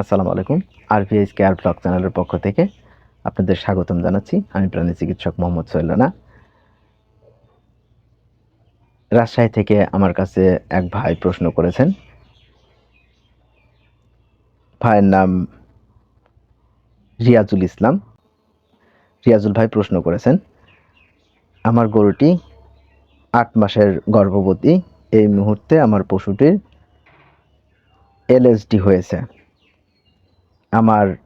আসসালামু আলাইকুম। RPS care blog চ্যানেলের পক্ষ থেকে আপনাদের স্বাগতম জানাচ্ছি। আমি প্রাণী চিকিৎসক মোহাম্মদ সোহেলানা রাজশাহী থেকে আমার কাছে এক ভাই প্রশ্ন করেছেন। ভাইয়ের নাম রিয়াজুল ইসলাম। রিয়াজুল ভাই প্রশ্ন করেছেন, আমার গরুটি আট মাসের গর্ভবতী। এই মুহূর্তে আমার পশুটির এলএসডি হয়েছে। আমার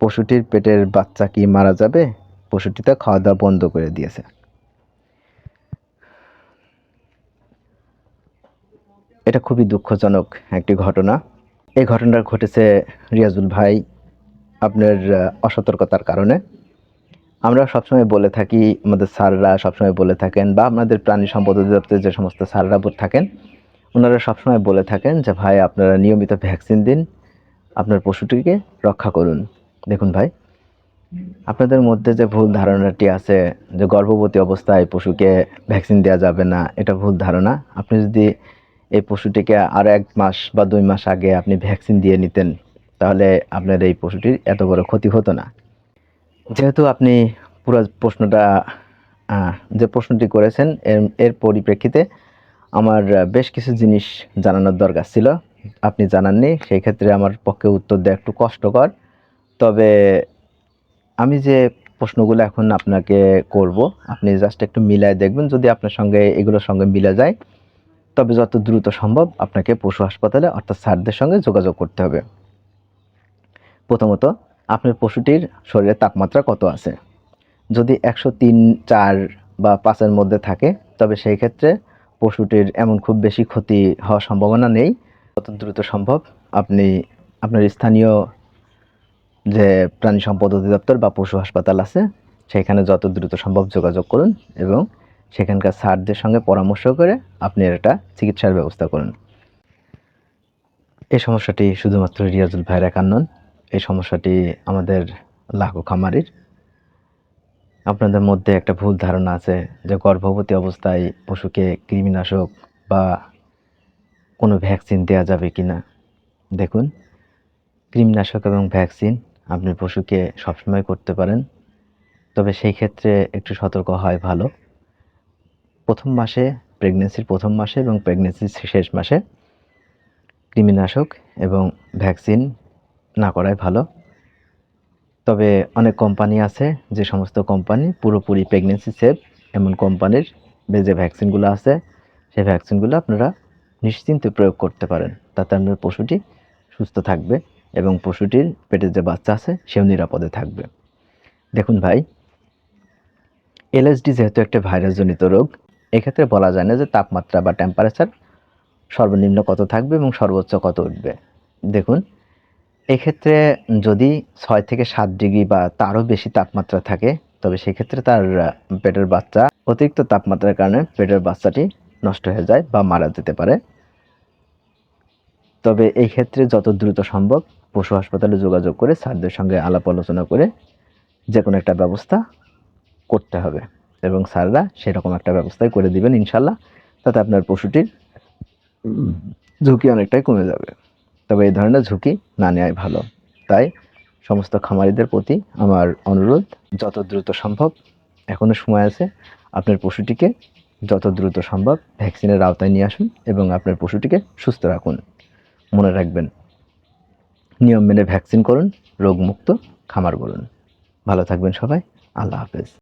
পশুটির পেটের বাচ্চা কি মারা যাবে? পশুটিতে খাওয়া দাওয়া বন্ধ করে দিয়েছে। এটা খুবই দুঃখজনক একটি ঘটনা। এই ঘটনাটা ঘটেছে রিয়াজুল ভাই আপনার অসতর্কতার কারণে। আমরা সবসময় বলে থাকি, আমাদের স্যাররা সবসময় বলে থাকেন বা আমাদের প্রাণী সম্পদ অধিদপ্তরের যে সমস্ত স্যাররা থাকেন, ওনারা সবসময় বলে থাকেন যে, ভাই, আপনারা নিয়মিত ভ্যাকসিন দিন আপনার পশুটিকে রক্ষা করুন। দেখুন ভাই, আপনাদের মধ্যে যে ভুল ধারণাটি আছে যে গর্ভবতী অবস্থায় পশুকে ভ্যাকসিন দেওয়া যাবে না, এটা ভুল ধারণা। আপনি যদি এই পশুটিকে আর এক মাস বা দুই মাস আগে আপনি ভ্যাকসিন দিয়ে নিতেন, তাহলে আপনার এই পশুটির এত বড় ক্ষতি হতো না। যেহেতু আপনি পুরো প্রশ্নটা যে প্রশ্নটি করেছেন, এর এর পরিপ্রেক্ষিতে আমার বেশ কিছু জিনিস জানানোর দরকার ছিল। আপনি জানাননি সেই ক্ষেত্রে আমার পক্ষে উত্তর দেওয়া একটু কষ্টকর। তবে আমি যে প্রশ্নগুলো এখন আপনাকে করব, আপনি জাস্ট একটু মিলায় দেখবেন, যদি আপনার সঙ্গে, এগুলোর সঙ্গে মিলে যায়, তবে যত দ্রুত সম্ভব আপনাকে পশু হাসপাতালে, অর্থাৎ স্যারদের সঙ্গে যোগাযোগ করতে হবে। প্রথমত, আপনার পশুটির শরীরের তাপমাত্রা কত আছে? যদি একশো তিন, চার বা পাঁচের মধ্যে থাকে, তবে সেই ক্ষেত্রে পশুটির এমন খুব বেশি ক্ষতি হওয়ার সম্ভাবনা নেই। যত দ্রুত সম্ভব আপনি আপনার স্থানীয় যে প্রাণী সম্পদ অধিদপ্তর বা পশু হাসপাতাল আছে, সেখানে যত দ্রুত সম্ভব যোগাযোগ করুন এবং সেখানকার স্যারদের সঙ্গে পরামর্শ করে আপনি এটা চিকিৎসার ব্যবস্থা করুন। এই সমস্যাটি শুধুমাত্র রিয়াজুল ভাইয়ের একার নন এই সমস্যাটি আমাদের লাখো খামারির। আপনাদের মধ্যে একটা ভুল ধারণা আছে যে গর্ভবতী অবস্থায় পশুকে কৃমিনাশক বা কোনো ভ্যাকসিন দেওয়া যাবে কি না? দেখুন, কৃমিনাশক এবং ভ্যাকসিন আপনি পশুকে সবসময় করতে পারেন। তবে সেই ক্ষেত্রে একটু সতর্ক হয় ভালো। প্রথম মাসে প্রেগনেন্সির প্রথম মাসে এবং প্রেগনেন্সির শেষ মাসে কৃমিনাশক এবং ভ্যাকসিন না করাই ভালো। তবে অনেক কোম্পানি আছে, যে সমস্ত কোম্পানি পুরোপুরি প্রেগনেন্সি সেফ এমন কোম্পানির যে ভ্যাকসিনগুলো আছে, সেই ভ্যাকসিনগুলো আপনারা নিশ্চিন্তে প্রয়োগ করতে পারেন। তাতে আপনার পশুটি সুস্থ থাকবে এবং পশুটির পেটে যে বাচ্চা আছে, সেও নিরাপদে থাকবে। দেখুন ভাই, এলএসডি যেহেতু একটা ভাইরাসজনিত রোগ, এক্ষেত্রে বলা যায় না যে তাপমাত্রা বা টেম্পারেচার সর্বনিম্ন কত থাকবে এবং সর্বোচ্চ কত উঠবে। দেখুন, এক্ষেত্রে যদি ছয় থেকে সাত ডিগ্রি বা তারও বেশি তাপমাত্রা থাকে, তবে সেক্ষেত্রে তার পেটের বাচ্চা অতিরিক্ত তাপমাত্রার কারণে পেটের বাচ্চাটি নষ্ট হয়ে যায় বা মারা যেতে পারে। তবে এই ক্ষেত্রে যত দ্রুত সম্ভব পশু হাসপাতালে যোগাযোগ করে স্যারদের সঙ্গে আলাপ আলোচনা করে যে কোনো একটা ব্যবস্থা করতে হবে এবং স্যাররা সেরকম একটা ব্যবস্থাই করে দিবেন ইনশাল্লাহ, তাতে আপনার পশুটির ঝুঁকি অনেকটাই কমে যাবে। তবে এই ধরনের ঝুঁকি না নেওয়াই ভালো। তাই সমস্ত খামারিদের প্রতি আমার অনুরোধ, যত দ্রুত সম্ভব এখনও সময় আছে, আপনার পশুটিকে যত দ্রুত সম্ভব ভ্যাকসিনের আওতায় নিয়ে আসুন এবং আপনার পশুটিকে সুস্থ রাখুন। মনে রাখবেন। নিয়ম মেনে ভ্যাকসিন করুন রোগমুক্ত খামার বলুন ভালো থাকবেন সবাই আল্লাহ হাফেজ।